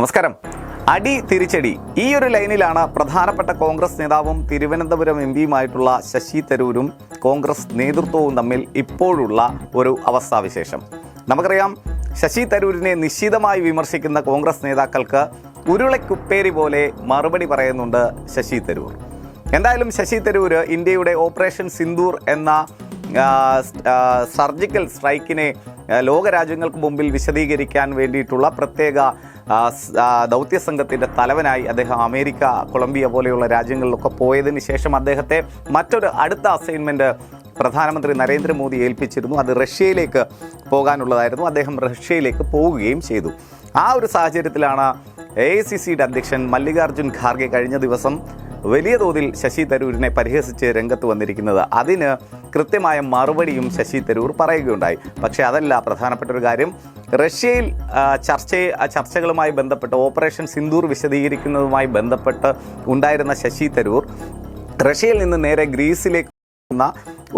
നമസ്കാരം. അടി തിരിച്ചടി. ഈ ഒരു ലൈനിലാണ് പ്രധാനപ്പെട്ട കോൺഗ്രസ് നേതാവും തിരുവനന്തപുരം എം പിയുമായിട്ടുള്ള ശശി തരൂരും കോൺഗ്രസ് നേതൃത്വവും തമ്മിൽ ഇപ്പോഴുള്ള ഒരു അവസ്ഥാവിശേഷം. നമുക്കറിയാം ശശി തരൂരിനെ നിശ്ചിതമായി വിമർശിക്കുന്ന കോൺഗ്രസ് നേതാക്കൾക്ക് ഉരുളക്കുപ്പേരി പോലെ മറുപടി പറയുന്നുണ്ട് ശശി തരൂർ. എന്തായാലും ശശി തരൂർ ഇന്ത്യയുടെ ഓപ്പറേഷൻ സിന്ദൂർ എന്ന സർജിക്കൽ സ്ട്രൈക്കിനെ ലോകരാജ്യങ്ങൾക്ക് മുമ്പിൽ വിശദീകരിക്കാൻ വേണ്ടിയിട്ടുള്ള പ്രത്യേക ദൗത്യ സംഘത്തിന്റെ തലവനായി അദ്ദേഹം അമേരിക്ക കൊളംബിയ പോലെയുള്ള രാജ്യങ്ങളിലൊക്കെ പോയതിന് ശേഷം അദ്ദേഹത്തെ മറ്റൊരു അടുത്ത അസൈൻമെന്റ് പ്രധാനമന്ത്രി നരേന്ദ്രമോദി ഏൽപ്പിച്ചിരുന്നു. അത് റഷ്യയിലേക്ക് പോകാനുള്ളതായിരുന്നു. അദ്ദേഹം റഷ്യയിലേക്ക് പോവുകയും ചെയ്തു. ആ ഒരു സാഹചര്യത്തിലാണ് എ ഐ സി സിയുടെ അധ്യക്ഷൻ മല്ലികാർജുൻ ഖാർഗെ കഴിഞ്ഞ ദിവസം വലിയ തോതിൽ ശശി തരൂരിനെ പരിഹസിച്ച് രംഗത്ത് വന്നിരിക്കുന്നത്. അതിന് കൃത്യമായ മറുപടിയും ശശി തരൂർ പറയുകയുണ്ടായി. പക്ഷേ അതല്ല പ്രധാനപ്പെട്ട ഒരു കാര്യം. റഷ്യയിൽ ചർച്ച ചർച്ചകളുമായി ബന്ധപ്പെട്ട് ഓപ്പറേഷൻ സിന്ദൂർ വിശദീകരിക്കുന്നതുമായി ബന്ധപ്പെട്ട് ഉണ്ടായിരുന്ന ശശി തരൂർ റഷ്യയിൽ നിന്ന് നേരെ ഗ്രീസിലേക്ക് എന്ന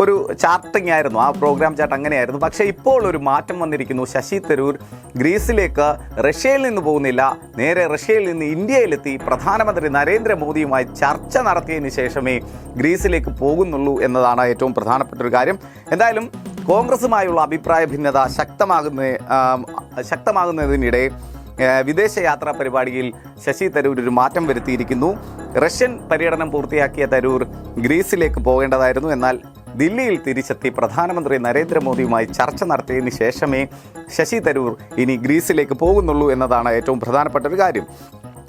ഒരു ചാർട്ടിംഗ് ആയിരുന്നു ആ പ്രോഗ്രാം ചാർട്ട് അങ്ങനെയായിരുന്നു. പക്ഷേ ഇപ്പോൾ ഒരു മാറ്റം വന്നിരിക്കുന്നു. ശശി തരൂർ ഗ്രീസിലേക്ക് റഷ്യയിൽ നിന്ന് പോകുന്നില്ല. നേരെ റഷ്യയിൽ നിന്ന് ഇന്ത്യയിലെത്തി പ്രധാനമന്ത്രി നരേന്ദ്രമോദിയുമായി ചർച്ച നടത്തിയതിന് ശേഷമേ ഗ്രീസിലേക്ക് പോകുന്നുള്ളൂ എന്നതാണ് ഏറ്റവും പ്രധാനപ്പെട്ട ഒരു കാര്യം. എന്തായാലും കോൺഗ്രസുമായുള്ള അഭിപ്രായ ഭിന്നത ശക്തമാകുന്ന ശക്തമാകുന്നതിനിടെ ഏഹ് വിദേശയാത്രാ പരിപാടിയിൽ ശശി തരൂർ ഒരു മാറ്റം വരുത്തിയിരിക്കുന്നു. റഷ്യൻ പര്യടനം പൂർത്തിയാക്കിയ തരൂർ ഗ്രീസിലേക്ക് പോകേണ്ടതായിരുന്നു. എന്നാൽ ദില്ലിയിൽ തിരിച്ചെത്തി പ്രധാനമന്ത്രി നരേന്ദ്രമോദിയുമായി ചർച്ച നടത്തിയതിന് ശേഷമേ ശശി തരൂർ ഇനി ഗ്രീസിലേക്ക് പോകുന്നുള്ളൂ എന്നതാണ് ഏറ്റവും പ്രധാനപ്പെട്ട ഒരു കാര്യം.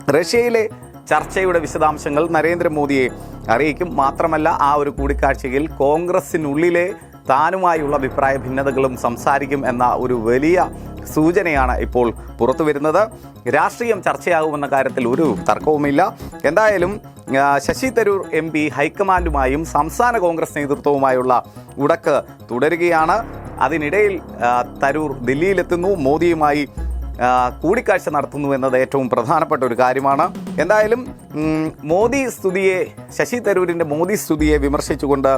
റഷ്യയിലെ ചർച്ചയുടെ വിശദാംശങ്ങൾ നരേന്ദ്രമോദിയെ അറിയിക്കും. മാത്രമല്ല ആ ഒരു കൂടിക്കാഴ്ചയിൽ കോൺഗ്രസിനുള്ളിലെ താനുമായുള്ള അഭിപ്രായ ഭിന്നതകളും സംസാരിക്കും എന്ന ഒരു വലിയ സൂചനയാണ് ഇപ്പോൾ പുറത്തു വരുന്നത്. രാഷ്ട്രീയം ചർച്ചയാകുമെന്ന കാര്യത്തിൽ ഒരു തർക്കവുമില്ല. എന്തായാലും ശശി തരൂർ എം പി ഹൈക്കമാൻഡുമായും സംസ്ഥാന കോൺഗ്രസ് നേതൃത്വവുമായുള്ള ഉടക്ക് തുടരുകയാണ്. അതിനിടയിൽ തരൂർ ദില്ലിയിലെത്തുന്നു മോദിയുമായി കൂടിക്കാഴ്ച നടത്തുന്നു എന്നത് ഏറ്റവും പ്രധാനപ്പെട്ട ഒരു കാര്യമാണ്. എന്തായാലും മോദി സ്തുതിയെ ശശി തരൂരിന്റെ മോദി സ്തുതിയെ വിമർശിച്ചുകൊണ്ട്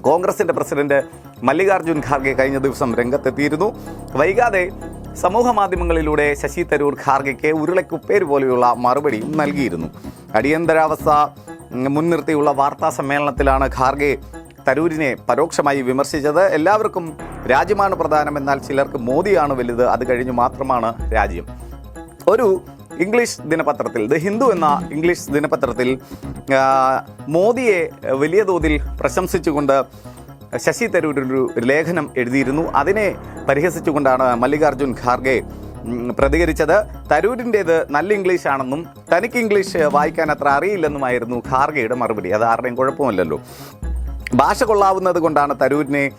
കോൺഗ്രസിന്റെ പ്രസിഡന്റ് മല്ലികാർജുൻ ഖാർഗെ കഴിഞ്ഞ ദിവസം രംഗത്തെത്തിയിരുന്നു. വൈകാതെ സമൂഹ മാധ്യമങ്ങളിലൂടെ ശശി തരൂർ ഖാർഗെക്ക് ഉരുളക്കുപ്പേര് പോലെയുള്ള മറുപടിയും നൽകിയിരുന്നു. അടിയന്തരാവസ്ഥ മുൻനിർത്തിയുള്ള വാർത്താ സമ്മേളനത്തിലാണ് ഖാർഗെ തരൂരിനെ പരോക്ഷമായി വിമർശിച്ചത്. എല്ലാവർക്കും രാജ്യമാണ് പ്രധാനം എന്നാൽ ചിലർക്ക് മോദിയാണ് വലുത് അത് കഴിഞ്ഞ് മാത്രമാണ് രാജ്യം. ഒരു ഇംഗ്ലീഷ് ദിനപത്രത്തിൽ ദ ഹിന്ദു എന്ന ഇംഗ്ലീഷ് ദിനപത്രത്തിൽ മോദിയെ വലിയ തോതിൽ പ്രശംസിച്ചുകൊണ്ട് ശശി തരൂർ ഒരു ലേഖനം എഴുതിയിരുന്നു. അതിനെ പരിഹസിച്ചുകൊണ്ടാണ് മല്ലികാർജുൻ ഖാർഗെ പ്രതികരിച്ചത്. തരൂരിന്റേത് നല്ല ഇംഗ്ലീഷ് ആണെന്നും തനിക്ക് ഇംഗ്ലീഷ് വായിക്കാൻ അത്ര അറിയില്ലെന്നുമായിരുന്നു ഖാർഗെയുടെ മറുപടി. അത് ആരുടെയും കുഴപ്പമില്ലല്ലോ ഭാഷ കൊള്ളാവുന്നത് കൊണ്ടാണ് തരൂരിനെ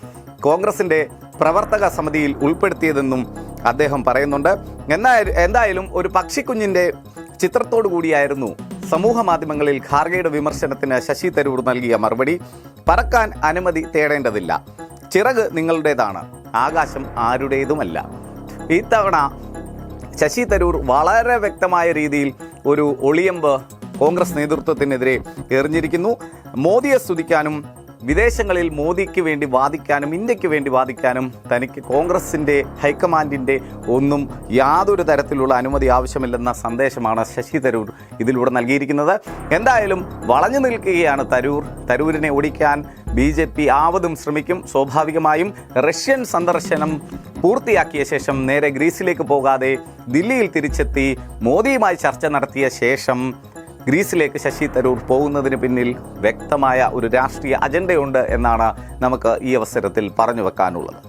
കോൺഗ്രസിന്റെ പ്രവർത്തക സമിതിയിൽ ഉൾപ്പെടുത്തിയതെന്നും അദ്ദേഹം പറയുന്നുണ്ട് എന്നാ എന്തായാലും ഒരു പക്ഷിക്കുഞ്ഞിന്റെ ചിത്രത്തോടു കൂടിയായിരുന്നു സമൂഹ മാധ്യമങ്ങളിൽ ഖാർഗെയുടെ വിമർശനത്തിന് ശശി തരൂർ നൽകിയ മറുപടി. പറക്കാൻ അനുമതി തേടേണ്ടതില്ല. ചിറക് നിങ്ങളുടേതാണ് ആകാശം ആരുടേതുമല്ല. ഇത്തവണ ശശി തരൂർ വളരെ വ്യക്തമായ രീതിയിൽ ഒരു ഒളിയമ്പ് കോൺഗ്രസ് നേതൃത്വത്തിനെതിരെ എറിഞ്ഞിരിക്കുന്നു. മോദിയെ സ്തുതിക്കാനും വിദേശങ്ങളിൽ മോദിക്ക് വേണ്ടി വാദിക്കാനും ഇന്ത്യയ്ക്ക് വേണ്ടി വാദിക്കാനും തനിക്ക് കോൺഗ്രസിന്റെ ഹൈക്കമാൻഡിന്റെ ഒന്നും യാതൊരു തരത്തിലുള്ള അനുമതി ആവശ്യമില്ലെന്ന സന്ദേശമാണ് ശശി തരൂർ ഇതിലൂടെ നൽകിയിരിക്കുന്നത്. എന്തായാലും വളഞ്ഞു നിൽക്കുകയാണ് തരൂർ. തരൂരിനെ ഓടിക്കാൻ ബി ജെ പി ആവതും ശ്രമിക്കും. സ്വാഭാവികമായും റഷ്യൻ സന്ദർശനം പൂർത്തിയാക്കിയ ശേഷം നേരെ ഗ്രീസിലേക്ക് പോകാതെ ദില്ലിയിൽ തിരിച്ചെത്തി മോദിയുമായി ചർച്ച നടത്തിയ ശേഷം ഗ്രീസിലേക്ക് ശശി തരൂർ പോകുന്നതിന് പിന്നിൽ വ്യക്തമായ ഒരു രാഷ്ട്രീയ അജണ്ടയുണ്ട് എന്നാണ് നമുക്ക് ഈ അവസരത്തിൽ പറഞ്ഞു വെക്കാനുള്ളത്.